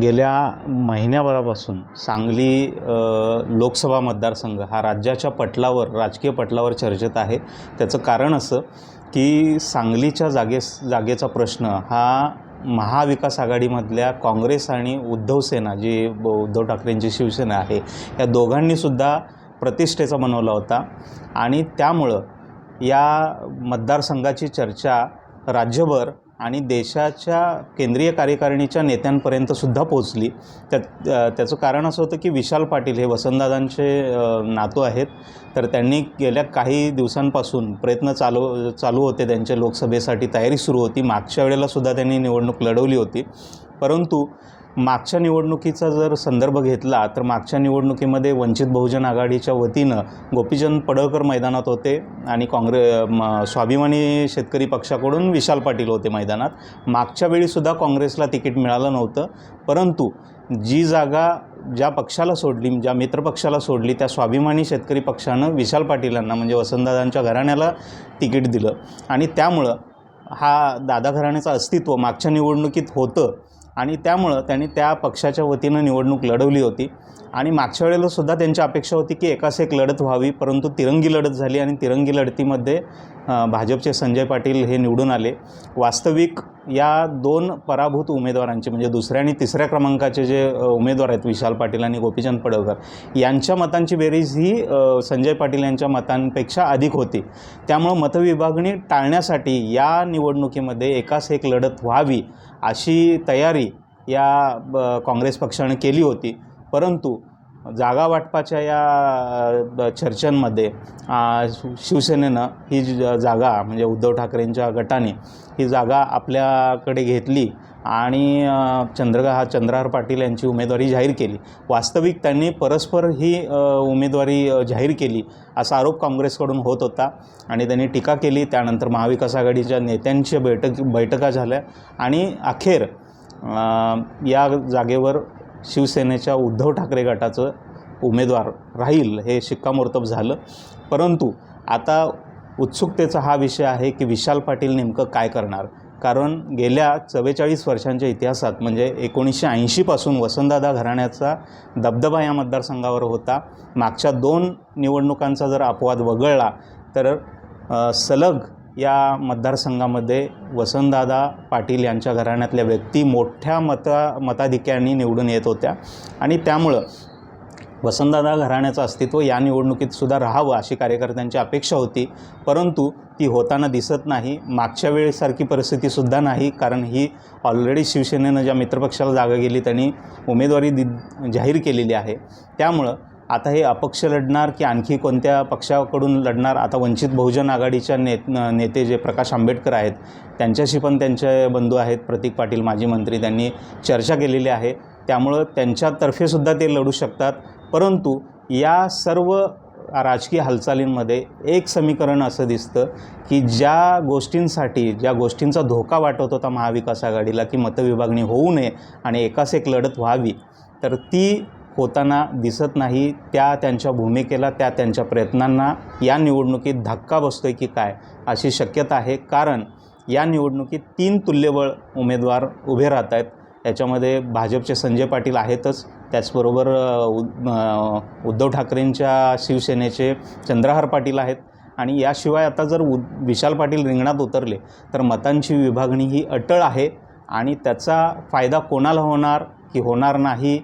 गेल्या महिन्याभरापासून सांगली लोकसभा मतदारसंघ हा राज्याच्या पटलावर राजकीय पटलावर चर्चेत आहे. त्याचं कारण असं की सांगलीच्या जागेस जागेचा प्रश्न हा महाविकास आघाडीमधल्या काँग्रेस आणि उद्धव सेना जी ब- उद्धव ठाकरेंची शिवसेना आहे या दोघांनीसुद्धा प्रतिष्ठेचा बनवला होता. आणि त्यामुळं या मतदारसंघाची चर्चा राज्यभर आणि देशाच्या केंद्रीय कार्यकारिणीच्या नेत्यांपर्यंतसुद्धा पोचली त्यात त्याचं कारण असं होतं की विशाल पाटील हे वसंतदादांचे नातू आहेत. तर त्यांनी गेल्या काही दिवसांपासून प्रयत्न चालू चालू होते त्यांच्या लोकसभेसाठी. तयारी सुरू होती. मागच्या वेळेलासुद्धा त्यांनी निवडणूक लढवली होती. परंतु मागच्या निवडणुकीचा जर संदर्भ घेतला तर मागच्या निवडणुकीमध्ये वंचित बहुजन आघाडीच्या वतीनं गोपीचंद पडळकर मैदानात होते आणि काँग्रे म स्वाभिमानी शेतकरी पक्षाकडून विशाल पाटील होते मैदानात. मागच्या वेळीसुद्धा काँग्रेसला तिकीट मिळालं नव्हतं. परंतु जी जागा ज्या पक्षाला सोडली ज्या मित्रपक्षाला सोडली त्या स्वाभिमानी शेतकरी पक्षानं विशाल पाटीलांना म्हणजे वसंतदादांच्या घराण्याला तिकीट दिलं. आणि त्यामुळं हा दादा घराण्याचं अस्तित्व मागच्या निवडणुकीत होतं. आणि त्यामुळं त्यांनी त्या पक्षाच्या वतीनं निवडणूक लढवली होती. आणि मागच्या वेळेला सुद्धा त्यांची अपेक्षा होती की एकास एक लढत व्हावी परंतु तिरंगी लढत झाली आणि तिरंगी लढतीमध्ये भाजपचे संजय पाटील हे निवडून आले. वास्तविक या दोन पराभूत उमेदवारांचे म्हणजे दुसऱ्या आणि तिसऱ्या क्रमांकाचे जे उमेदवार आहेत विशाल पाटील आणि गोपीचंद पडवकर यांच्या मतांची बेरीज ही संजय पाटील यांच्या मतांपेक्षा अधिक होती. त्यामुळं मतविभागणी टाळण्यासाठी या निवडणुकीमध्ये एकास एक लढत व्हावी अशी तयारी या ब- काँग्रेस पक्षाने केली होती. परंतु जागा वाटपाच्या या चर्चांमध्ये शिवसेनेनं ही जागा म्हणजे उद्धव ठाकरेंच्या गटाने ही जागा आपल्याकडे घेतली आणि चंद्रगा हा चंद्रहार पाटील यांची उमेदवारी जाहीर केली. वास्तविक त्यांनी परस्पर ही उमेदवारी जाहीर केली असा आरोप काँग्रेसकडून होत होता आणि त्यांनी टीका केली. त्यानंतर महाविकास आघाडीच्या नेत्यांच्या बैठक बैठका झाल्या आणि अखेर या जागेवर शिवसेनेच्या उद्धव ठाकरे गटाचं उमेदवार राहील हे शिक्कामोर्तब झालं. परंतु आता उत्सुकतेचा हा विषय आहे की विशाल पाटील नेमकं काय करणार? कारण गेल्या चव्वेचाळीस वर्षांच्या इतिहासात म्हणजे एकोणीसशे ऐंशीपासून वसंतदादा घराण्याचा दबदबा या मतदारसंघावर होता. मागच्या दोन निवडणुकांचा जर अपवाद वगळला तर सलग या मतदारसंघामध्ये वसंतदादा पाटील यांच्या घराण्यातल्या व्यक्ती मोठ्या मता मताधिक्याने निवडून येत होत्या. आणि त्यामुळं वसंतदादा घराण्याचं अस्तित्व या निवडणुकीत सुद्धा राहावं अशी कार्यकर्त्यांची अपेक्षा होती. परंतु ती होताना दिसत नाही. मागच्या वेळेसारखी परिस्थितीसुद्धा नाही. कारण ही ऑलरेडी शिवसेनेनं ज्या मित्रपक्षाला जागा गेली त्यांनी उमेदवारी दि जाहीर केलेली आहे. त्यामुळं आता हे अपक्ष लढणार की आणखी कोणत्या पक्षाकडून लढणार? आता वंचित बहुजन आघाडीच्या नेत नेते जे प्रकाश आंबेडकर आहेत त्यांच्याशी पण त्यांचे बंधू आहेत. प्रतीक पाटील माजी मंत्री त्यांनी चर्चा केलेली आहे. त्यामुळं त्यांच्यातर्फेसुद्धा ते लढू शकतात. परंतु या सर्व राजकीय हालचालींमध्ये एक समीकरण असं दिसतं की ज्या गोष्टींसाठी ज्या गोष्टींचा धोका वाटत होता महाविकास आघाडीला की मतविभागणी होऊ नये आणि एकास एक लढत व्हावी तर ती होताना दिसत नाही त्या त्यांच्या भूमिकेला त्या त्यांच्या प्रयत्नांना या निवडणुकीत धक्का बसतो आहे की काय अशी शक्यता आहे. कारण या निवडणुकीत तीन तुल्यबळ उमेदवार उभे राहत आहेत. याच्यामध्ये भाजपचे संजय पाटील आहेतच. त्याचबरोबर उद- उद्धव ठाकरेंच्या शिवसेनेचे चंद्रहार पाटील आहेत. आणि याशिवाय आता जर उद विशाल पाटील रिंगणात उतरले तर मतांची विभागणी ही अटळ आहे. आणि त्याचा फायदा कोणाला होणार की होणार नाही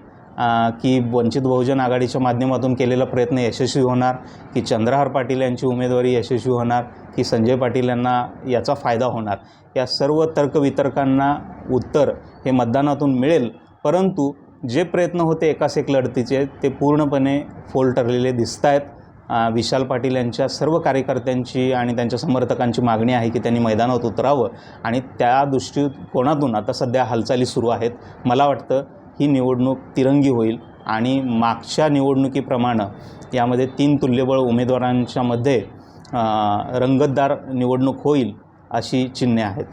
की वंचित बहुजन आघाडीच्या माध्यमातून केलेला प्रयत्न यशस्वी होणार की चंद्रहार पाटील यांची उमेदवारी यशस्वी होणार की संजय पाटील यांना याचा फायदा होणार. या सर्व तर्कवितर्कांना उत्तर हे मतदानातून मिळेल. परंतु जे प्रयत्न होते एकास एक लढतीचे ते पूर्णपणे फोल ठरलेले दिसत आहेत विशाल पाटील यांच्या सर्व कार्यकर्त्यांची आणि त्यांच्या समर्थकांची मागणी आहे की त्यांनी मैदानात उतरावं. आणि त्या दृष्टिकोनातून आता सध्या हालचाली सुरू आहेत मला वाटतं ही निवडणूक तिरंगी होईल आणि मागच्या निवडणुकीप्रमाणे यामध्ये तीन तुल्यबळ उमेदवारांच्यामध्ये रंगतदार निवडणूक होईल अशी चिन्हे आहेत.